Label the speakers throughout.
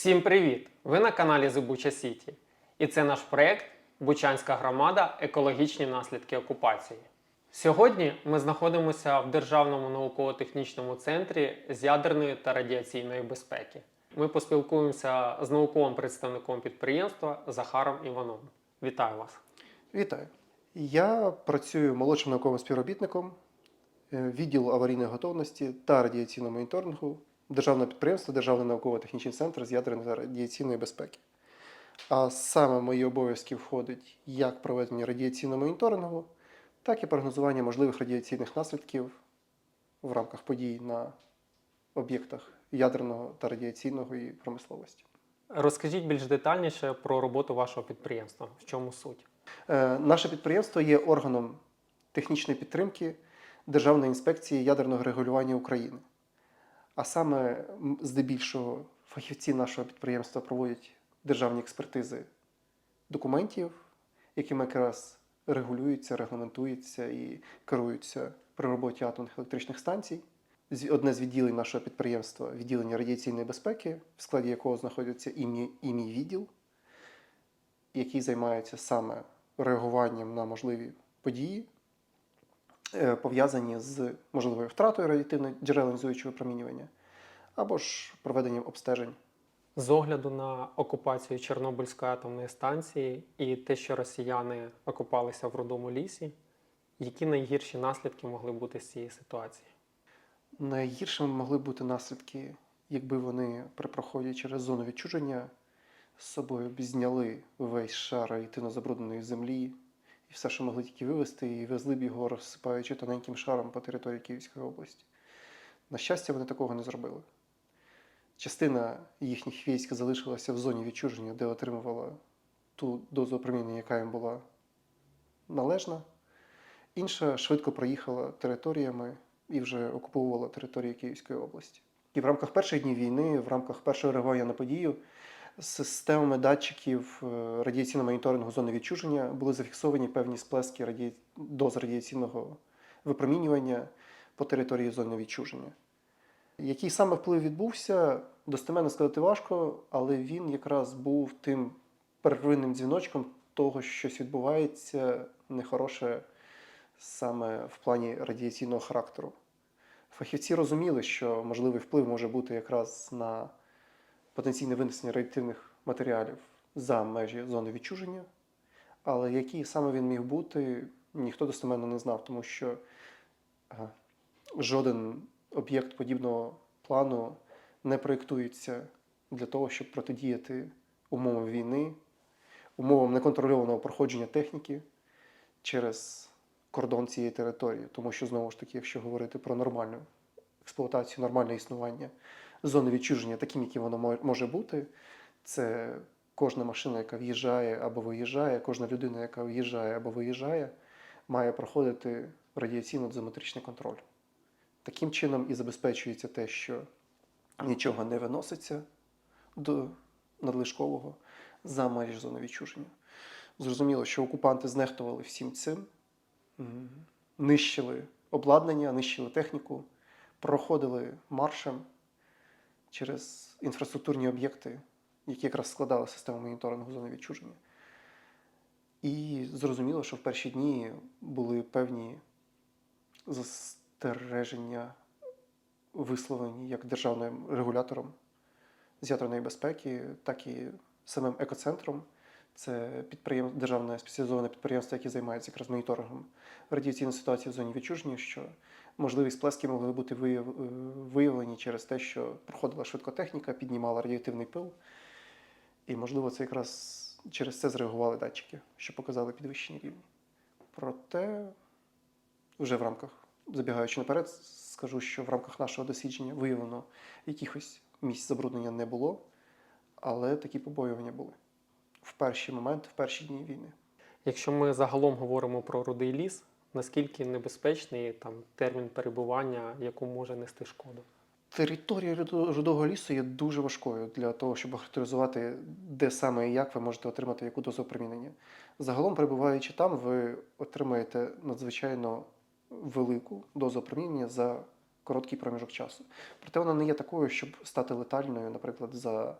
Speaker 1: Всім привіт! Ви на каналі Bucha City. І це наш проєкт Бучанська громада. Екологічні наслідки окупації. Сьогодні ми знаходимося в Державному науково-технічному центрі з ядерної та радіаційної безпеки. Ми поспілкуємося з науковим представником підприємства Захаром Івановим. Вітаю вас!
Speaker 2: Вітаю. Я працюю молодшим науковим співробітником е, відділу аварійної готовності та радіаційного моніторингу Державного підприємства Державний науково-технічний центр з ядерної та радіаційної безпеки. А саме в мої обов'язки входить як проведення радіаційного моніторингу, так і прогнозування можливих радіаційних наслідків в рамках подій на об'єктах ядерного та радіаційної промисловості.
Speaker 1: Розкажіть більш детальніше про роботу вашого підприємства. В чому суть?
Speaker 2: Е, Наше підприємство є органом технічної підтримки Державної інспекції ядерного регулювання України. А саме, здебільшого, фахівці нашого підприємства проводять державні експертизи документів, якими якраз регулюються, регламентуються і керуються при роботі атомних електричних станцій. Одне з відділень нашого підприємства відділення радіаційної безпеки, в складі якого знаходиться і мій, і мій відділ, який займається саме реагуванням на можливі події, пов'язані з можливою втратою радіативних джерел іонізуючого промінювання, або ж проведенням обстежень.
Speaker 1: З огляду на окупацію Чорнобильської атомної станції і те, що росіяни окупалися в рудому лісі, які найгірші наслідки могли бути з цієї ситуації?
Speaker 2: Найгіршими могли бути наслідки, якби вони при проході через зону відчуження з собою б зняли весь шар радіативно забрудненої землі і все, що могли тільки вивезти, і везли б його, розсипаючи тоненьким шаром по території Київської області. На щастя, вони такого не зробили. Частина їхніх військ залишилася в зоні відчуження, де отримувала ту дозу опромінення, яка їм була належна. Інша швидко проїхала територіями і вже окуповувала територію Київської області. І в рамках перших днів війни, в рамках першого реагування на подію, системами датчиків е, радіаційного моніторингу зони відчуження були зафіксовані певні сплески раді... доз радіаційного випромінювання по території зони відчуження. Який саме вплив відбувся, достеменно сказати важко, але він якраз був тим первинним дзвіночком того, що щось відбувається нехороше саме в плані радіаційного характеру. Фахівці розуміли, що можливий вплив може бути якраз на потенційне винесення радіативних матеріалів за межі зони відчуження, але який саме він міг бути, ніхто достеменно не знав, тому що жоден об'єкт подібного плану не проєктується для того, щоб протидіяти умовам війни, умовам неконтрольованого проходження техніки через кордон цієї території. Тому що, знову ж таки, якщо говорити про нормальну експлуатацію, нормальне існування зони відчуження, таким, яким воно може бути, це кожна машина, яка в'їжджає або виїжджає, кожна людина, яка в'їжджає або виїжджає, має проходити радіаційно-дозиметричний контроль. Таким чином і забезпечується те, що нічого не виноситься до надлишкового за межі зони відчуження. Зрозуміло, що окупанти знехтували всім цим, нищили обладнання, нищили техніку, проходили маршем через інфраструктурні об'єкти, які якраз складали систему моніторингу зони відчуження. І зрозуміло, що в перші дні були певні застереження, висловлені як державним регулятором з ядерної безпеки, так і самим екоцентром. Це підприєм... державне спеціалізоване підприємство, яке займається якраз моніторингом радіаційної ситуації в зоні відчуження, що можливі сплески могли бути е, виявлені через те, що проходила швидкотехніка, піднімала радіоактивний пил. І, можливо, це якраз через це зреагували датчики, що показали підвищені рівні. Проте, вже в рамках, забігаючи наперед, скажу, що в рамках нашого дослідження виявлено якихось місць забруднення не було, але такі побоювання були в перші моменти, в перші дні війни.
Speaker 1: Якщо ми загалом говоримо про рудий ліс, наскільки небезпечний там термін перебування, яку може нести шкоду?
Speaker 2: Територія Рудого лісу є дуже важкою для того, щоб охарактеризувати, де саме і як ви можете отримати яку дозу опромінення. Загалом, перебуваючи там, ви отримаєте надзвичайно велику дозу опромінення за короткий проміжок часу. Проте вона не є такою, щоб стати летальною, наприклад, за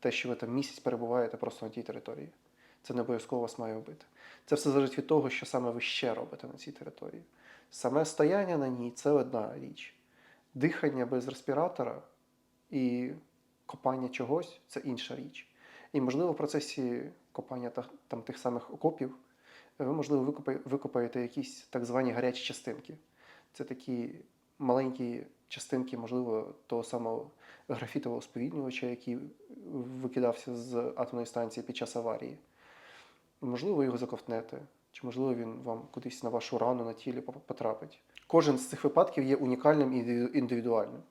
Speaker 2: те, що ви там місяць перебуваєте просто на тій території. Це не обов'язково вас має вбити. Це все залежить від того, що саме ви ще робите на цій території. Саме стояння на ній це одна річ. Дихання без респіратора і копання чогось це інша річ. І, можливо, в процесі копання та- там, тих самих окопів ви, можливо, викопаєте якісь так звані гарячі частинки. Це такі маленькі частинки, можливо, того самого графітового сповільнювача, який викидався з атомної станції під час аварії. Можливо, його заковтнете, чи можливо він вам кудись на вашу рану на тілі потрапить. Кожен з цих випадків є унікальним і індивідуальним.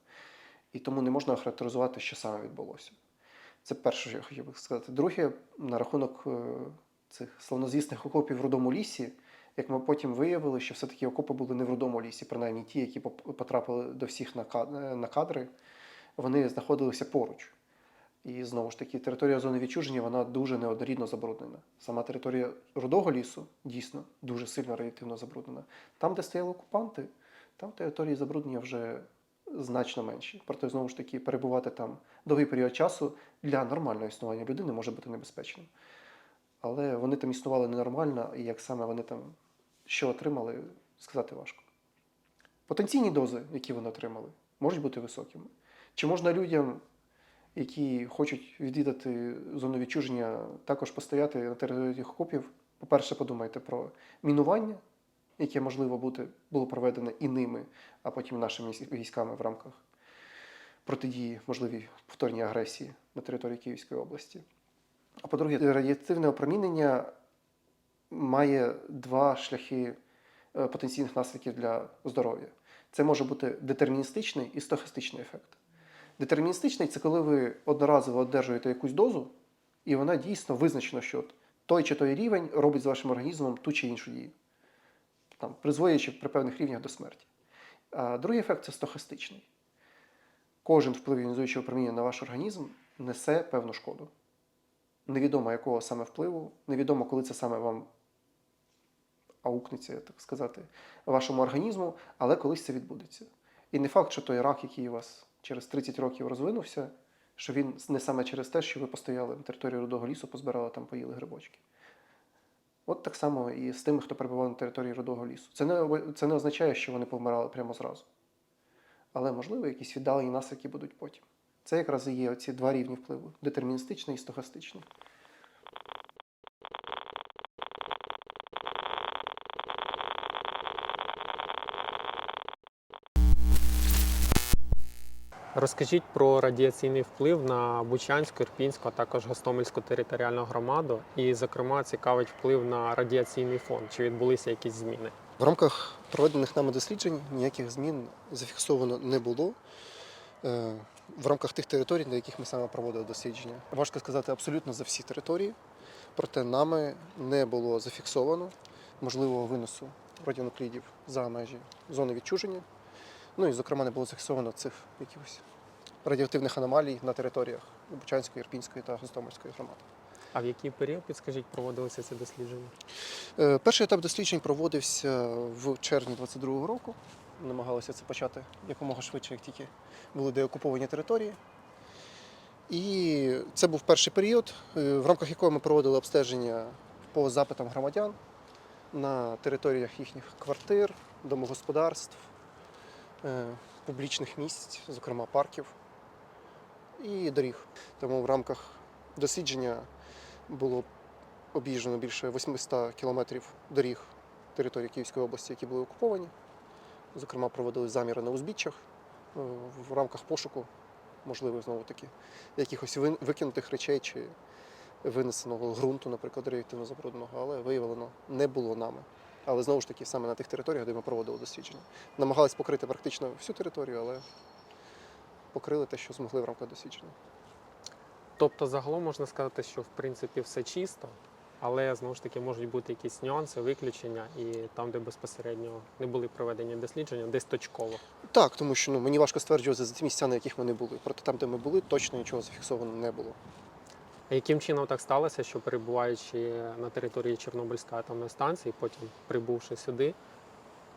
Speaker 2: І тому не можна охарактеризувати, що саме відбулося. Це перше, що я хотів би сказати. Друге, на рахунок е, цих славнозвісних окопів в рудому лісі, як ми потім виявили, що все-таки окопи були не в рудому лісі, принаймні ті, які потрапили до всіх на кадри, вони знаходилися поруч. І знову ж таки, територія зони відчуження вона дуже неоднорідно забруднена. Сама територія рудого лісу дійсно дуже сильно радіативно забруднена. Там, де стояли окупанти, там території забруднення вже значно менші. Проте, знову ж таки, перебувати там довгий період часу для нормального існування людини може бути небезпечним. Але вони там існували ненормально, і як саме вони там що отримали, сказати важко. Потенційні дози, які вони отримали, можуть бути високими. Чи можна людям, які хочуть відвідати зону відчуження, також постояти на території тих окопів? По-перше, подумайте про мінування, яке можливо бути, було проведене і ними, а потім нашими військами в рамках протидії можливій повторній агресії на території Київської області. А по-друге, радіативне опромінення має два шляхи е, потенційних наслідків для здоров'я. Це може бути детерміністичний і стохастичний ефект. Детерміністичний це коли ви одноразово одержуєте якусь дозу, і вона дійсно визначена, що той чи той рівень робить з вашим організмом ту чи іншу дію, там, призводячи при певних рівнях до смерті. А другий ефект це стохастичний. Кожен вплив іонізуючого проміння на ваш організм несе певну шкоду. Невідомо якого саме впливу, невідомо, коли це саме вам аукнеться, так сказати, вашому організму, але колись це відбудеться. І не факт, що той рак, який у вас через 30 років розвинувся, що він не саме через те, що ви постояли на території рудого лісу, позбирали там, поїли грибочки. От так само і з тими, хто перебував на території рудого лісу. Це не, це не означає, що вони помирали прямо зразу. Але, можливо, якісь віддалені наслідки будуть потім. Це якраз і є ці два рівні впливу: детерміністичний і стохастичний.
Speaker 1: Розкажіть про радіаційний вплив на Бучанську, Ірпінську, а також Гостомельську територіальну громаду. І, зокрема, цікавить вплив на радіаційний фон. Чи відбулися якісь зміни?
Speaker 2: В рамках проведених нами досліджень ніяких змін зафіксовано не було. Е, В рамках тих територій, на яких ми саме проводили дослідження. Важко сказати абсолютно за всі території, проте нами не було зафіксовано можливого виносу радіонуклідів за межі зони відчуження. Ну і, зокрема, не було зафіксовано цих якихось радіоактивних аномалій на територіях Бучанської, Ірпінської та Гостомельської громади.
Speaker 1: А в який період, підскажіть, проводилися ці дослідження?
Speaker 2: Е, Перший етап досліджень проводився в червні 22-го року. Намагалися це почати якомога швидше, як тільки були деокуповані території. І це був перший період, е, в рамках якого ми проводили обстеження по запитам громадян на територіях їхніх квартир, домогосподарств, публічних місць, зокрема парків і доріг. Тому в рамках дослідження було об'їжджено більше 800 кілометрів доріг території Київської області, які були окуповані. Зокрема, проводили заміри на узбіччях е, в рамках пошуку, можливо, знову таки, якихось викинутих речей чи винесеного ґрунту, наприклад, реактивно забрудненого, але виявлено не було нами. Але знову ж таки, саме на тих територіях, де ми проводили дослідження. Намагались покрити практично всю територію, але покрили те, що змогли в рамках дослідження.
Speaker 1: Тобто, загалом можна сказати, що в принципі все чисто, але знову ж таки можуть бути якісь нюанси, виключення, і там, де безпосередньо не були проведені дослідження, десь точково.
Speaker 2: Так, тому що ну, мені важко стверджувати за ті місця, на яких ми не були. Проте там, де ми були, точно нічого зафіксовано не було.
Speaker 1: Яким чином так сталося, що перебуваючи на території Чорнобильської атомної станції, потім прибувши сюди,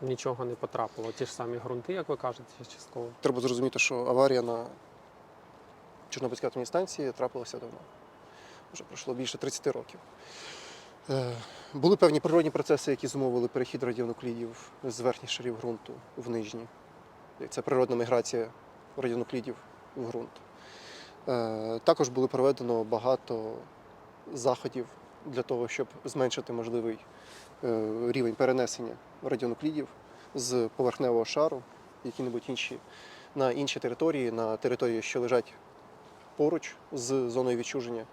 Speaker 1: нічого не потрапило? Ті ж самі ґрунти, як ви кажете, частково.
Speaker 2: Треба зрозуміти, що аварія на Чорнобильській атомній станції трапилося давно. Вже пройшло більше 30 років. Е, Були певні природні процеси, які зумовили перехід радіонуклідів з верхніх шарів ґрунту в нижні. Це природна міграція радіонуклідів в ґрунт. Е, Також було проведено багато заходів для того, щоб зменшити можливий е, рівень перенесення радіонуклідів з поверхневого шару, які-небудь інші, на інші території, на території, що лежать поруч з зоною відчуження,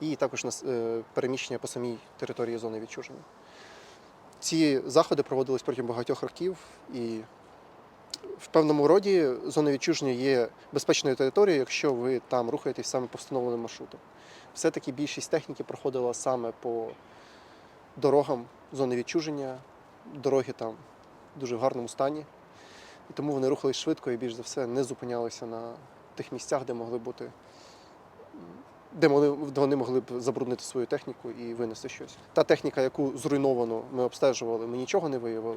Speaker 2: і також на е, переміщення по самій території зони відчуження. Ці заходи проводились протягом багатьох років, і в певному роді зона відчуження є безпечною територією, якщо ви там рухаєтесь саме по встановленим маршрутам. Все-таки більшість техніки проходила саме по дорогам зони відчуження, дороги там дуже в гарному стані. І тому вони рухались швидко і більш за все не зупинялися на тих місцях, де могли бути, де вони могли б забруднити свою техніку і винести щось. Та техніка, яку зруйновано ми обстежували, ми нічого не виявили.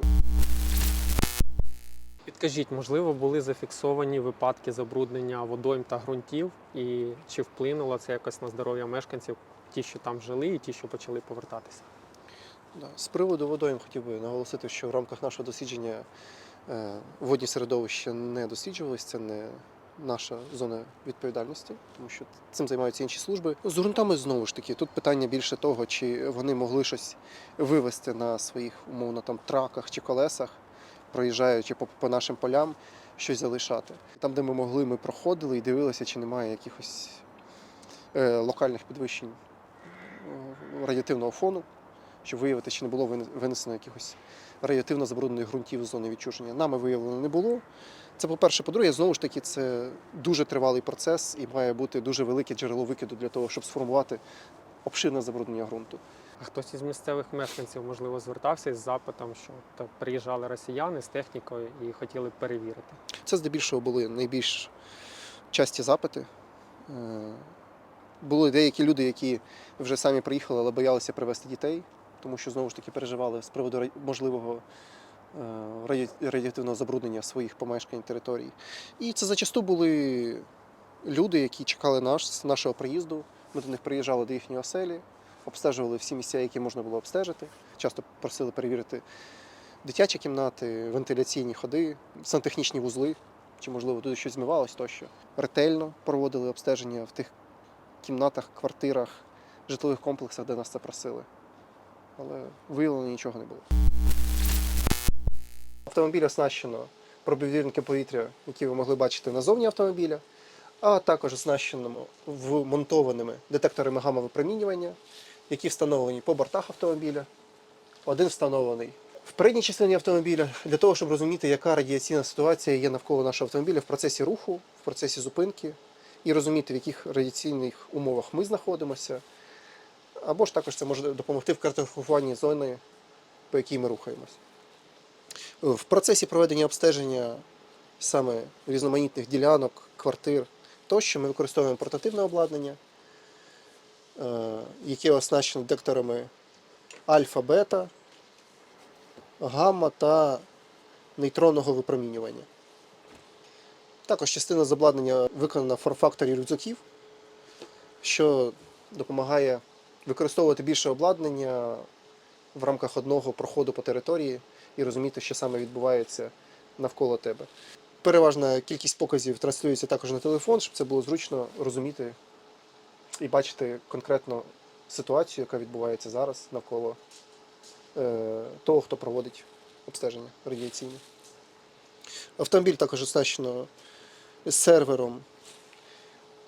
Speaker 1: Підкажіть, можливо, були зафіксовані випадки забруднення водойм та ґрунтів, і чи вплинуло це якось на здоров'я мешканців, ті, що там жили, і ті, що почали повертатися?
Speaker 2: З приводу водойм хотів би наголосити, що в рамках нашого дослідження е, водні середовища не досліджувалися, це не наша зона відповідальності, тому що цим займаються інші служби. З ґрунтами знову ж таки, тут питання більше того, чи вони могли щось вивезти на своїх умовно там траках чи колесах, проїжджаючи по, по нашим полям, щось залишати. Там, де ми могли, ми проходили і дивилися, чи немає якихось е, локальних підвищень е, радіативного фону щоб виявити, чи не було винесено якихось радіативно забруднених ґрунтів з зони відчуження. Нами виявлено не було. Це по-перше, по-друге, знову ж таки, це дуже тривалий процес і має бути дуже велике джерело викиду для того, щоб сформувати обширне забруднення ґрунту.
Speaker 1: Хтось із місцевих мешканців, можливо, звертався із запитом, що то приїжджали росіяни з технікою і хотіли перевірити.
Speaker 2: Це здебільшого були найбільш часті запити. Е, Були деякі люди, які вже самі приїхали, але боялися привезти дітей, тому що знову ж таки переживали з приводу можливого е, радіативного забруднення своїх помешкань територій. І це зачасту були люди, які чекали наш, нашого приїзду. Ми до них приїжджали до їхньої оселі, обстежували всі місця, які можна було обстежити. Часто просили перевірити дитячі кімнати, вентиляційні ходи, сантехнічні вузли, чи, можливо, туди щось змивалось тощо. Ретельно проводили обстеження в тих кімнатах, квартирах, житлових комплексах, де нас це просили. Але виявлено нічого не було. Автомобіль оснащено пробивірники повітря, які ви могли бачити назовні автомобіля, а також оснащено вмонтованими детекторами гамма-випромінювання, які встановлені по бортах автомобіля. Один встановлений в передній частині автомобіля для того, щоб розуміти, яка радіаційна ситуація є навколо нашого автомобіля в процесі руху, в процесі зупинки, і розуміти, в яких радіаційних умовах ми знаходимося. Або ж також це може допомогти в картографуванні зони, по якій ми рухаємося. В процесі проведення обстеження саме різноманітних ділянок, квартир тощо ми використовуємо портативне обладнання, е, яке оснащено детекторами альфа-бета, гамма та нейтронного випромінювання. Також частина з обладнання виконана форм-факторі рюкзаків, що допомагає використовувати більше обладнання в рамках одного проходу по території і розуміти, що саме відбувається навколо тебе. Переважна кількість показів транслюється також на телефон, щоб це було зручно розуміти і бачити конкретно ситуацію, яка відбувається зараз навколо е, того, хто проводить обстеження радіаційне. Автомобіль також оснащено сервером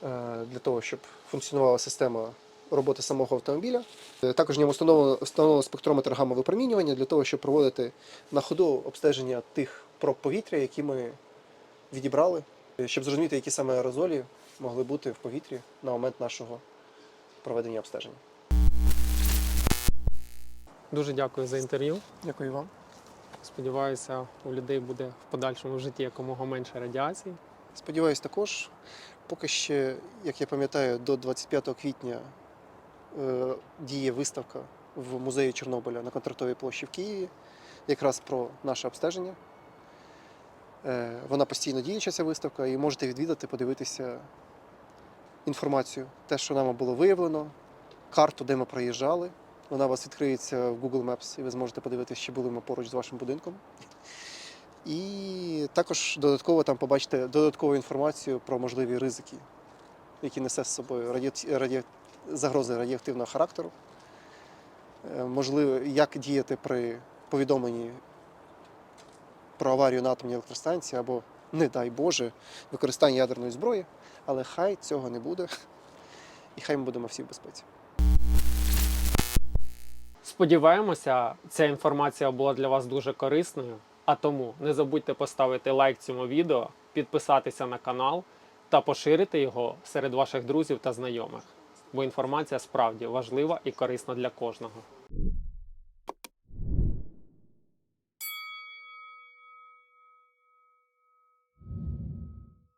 Speaker 2: е, для того, щоб функціонувала система роботи самого автомобіля. Е, Також в ньому встановлено, встановлено спектрометр гамма-випромінювання для того, щоб проводити на ходу обстеження тих проб повітря, які ми відібрали, щоб зрозуміти, які саме аерозолі могли бути в повітрі на момент нашого проведення обстеження.
Speaker 1: Дуже дякую за інтерв'ю.
Speaker 2: Дякую вам.
Speaker 1: Сподіваюся, у людей буде в подальшому житті якомога менше радіації.
Speaker 2: Сподіваюсь, також, поки ще, як я пам'ятаю, до 25 квітня е, діє виставка в музеї Чорнобиля на контрактовій площі в Києві, якраз про наше обстеження. Е, вона постійно діюча, ця виставка, і можете відвідати, подивитися інформацію, те, що нами було виявлено, карту, де ми проїжджали. Вона у вас відкриється в Google Maps, і ви зможете подивитися, чи були ми поруч з вашим будинком. І також додатково там побачите додаткову інформацію про можливі ризики, які несе з собою радіо... радіо... загрози радіоактивного характеру. Е, Можливо, як діяти при повідомленні про аварію на атомній електростанції або, не дай Боже, використання ядерної зброї, але хай цього не буде, і хай ми будемо всі в безпеці.
Speaker 1: Сподіваємося, ця інформація була для вас дуже корисною. А тому не забудьте поставити лайк цьому відео, підписатися на канал та поширити його серед ваших друзів та знайомих, бо інформація справді важлива і корисна для кожного.